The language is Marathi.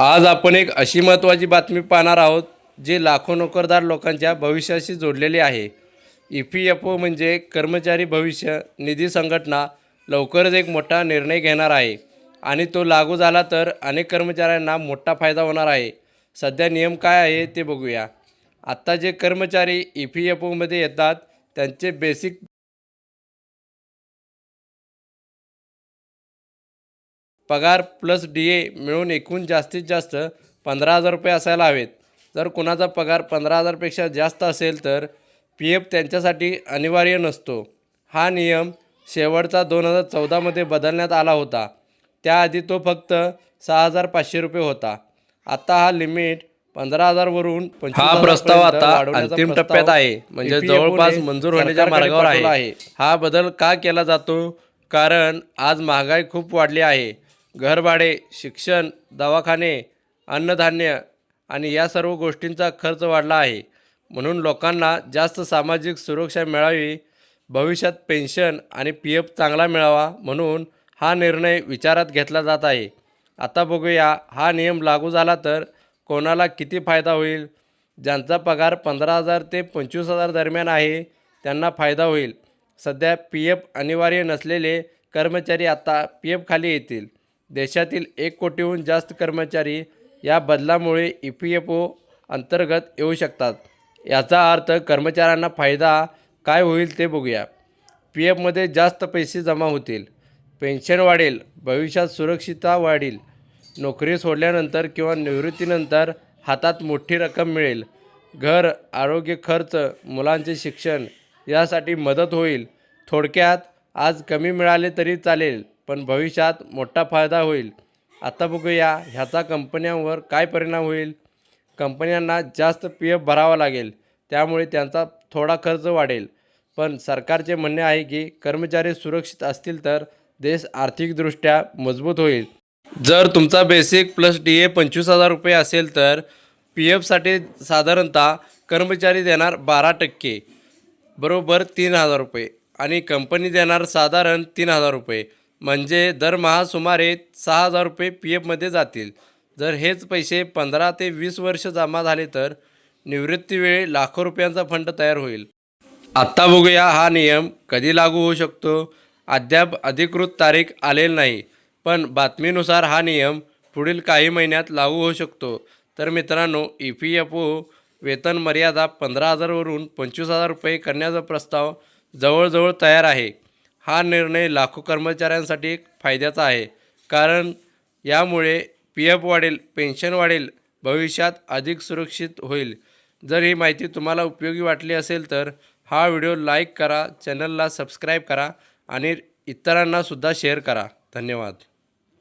आज आपण एक अशी महत्त्वाची बातमी पाहणार आहोत जे लाखो नोकरदार लोकांच्या भविष्याशी जोडलेली आहे. ई पी एफ ओ म्हणजे कर्मचारी भविष्य निधी संघटना लवकरच एक मोठा निर्णय घेणार आहे. आणि तो लागू झाला तर अनेक कर्मचाऱ्यांना मोठा फायदा होणार आहे. सध्या नियम काय आहे ते बघूया. आत्ता जे कर्मचारी ई पी एफ ओमध्ये येतात त्यांचे बेसिक पगार प्लस डी ए मिळून एकूण जास्तीत जास्त पंधरा हजार रुपये असायला हवेत. जर कुणाचा पगार पंधरा हजारपेक्षा जास्त असेल तर पी एफ त्यांच्यासाठी अनिवार्य नसतो. हा नियम शेवटचा दोन हजार चौदामध्ये बदलण्यात आला होता. त्याआधी तो फक्त सहा हजार पाचशे रुपये होता. आता हा लिमिट पंधरा हजारवरून हा प्रस्ताव आता अंतिम टप्प्यात आहे. म्हणजे जवळपास मंजूर होण्याच्या मार्गावर आहे. हा बदल का केला जातो? कारण आज महागाई खूप वाढली आहे. घरभाडे शिक्षण दवाखाने अन्नधान्य आणि या सर्व गोष्टींचा खर्च वाढला आहे. म्हणून लोकांना जास्त सामाजिक सुरक्षा मिळावी भविष्यात पेन्शन आणि पी एफ चांगला मिळावा म्हणून हा निर्णय विचारात घेतला जात आहे. आता बघूया हा नियम लागू झाला तर कोणाला किती फायदा होईल? ज्यांचा पगार पंधरा हजार ते पंचवीस हजार दरम्यान आहे त्यांना फायदा होईल. सध्या पी एफ अनिवार्य नसलेले कर्मचारी आता पी एफ खाली येतील. देशातील एक कोटीहून जास्त कर्मचारी या बदलामुळे ई पी एफ ओ अंतर्गत येऊ शकतात. याचा अर्थ कर्मचाऱ्यांना फायदा काय होईल ते बघूया. पी एफमध्ये जास्त पैसे जमा होतील. पेन्शन वाढेल. भविष्यात सुरक्षितता वाढेल. नोकरी सोडल्यानंतर किंवा निवृत्तीनंतर हातात मोठी रक्कम मिळेल. घर आरोग्य खर्च मुलांचे शिक्षण यासाठी मदत होईल. थोडक्यात आज कमी मिळाले तरी चालेल. पण भविष्यात मोठा फायदा होईल. आता बघूया ह्याचा कंपन्यांवर काय परिणाम होईल. कंपन्यांना जास्त पी एफ भरावा लागेल त्यामुळे त्यांचा थोडा खर्च वाढेल. पण सरकारचे म्हणणे आहे की कर्मचारी सुरक्षित असतील तर देश आर्थिकदृष्ट्या मजबूत होईल. जर तुमचा बेसिक प्लस डी ए पंचवीस हजार रुपये असेल तर पी एफसाठी साधारणतः कर्मचारी देणार बारा टक्के बरोबर तीन हजार रुपये आणि कंपनी देणार साधारण तीन हजार रुपये. म्हणजे दरमहा सुमारे सहा हजार रुपये पी एफमध्ये जातील. जर हेच पैसे पंधरा ते वीस वर्ष जमा झाले तर निवृत्तीवेळी लाखो रुपयांचा फंड तयार होईल. आत्ता बघूया हा नियम कधी लागू होऊ शकतो. अद्याप अधिकृत तारीख आलेली नाही पण बातमीनुसार हा नियम पुढील काही महिन्यात लागू होऊ शकतो. तर मित्रांनो ई पी एफ ओ वेतन मर्यादा पंधरा हजारवरून पंचवीस हजार रुपये करण्याचा प्रस्ताव जवळजवळ तयार आहे. हा निर्णय लाखो कर्मचाऱ्यांसाठी फायद्याचा आहे. कारण यामुळे पी एफ वाढेल पेन्शन वाढेल भविष्यात अधिक सुरक्षित होईल. जर ही माहिती तुम्हाला उपयोगी वाटली असेल तर हा व्हिडिओ लाईक करा चॅनलला सबस्क्राईब करा आणि इतरांनासुद्धा शेअर करा. धन्यवाद.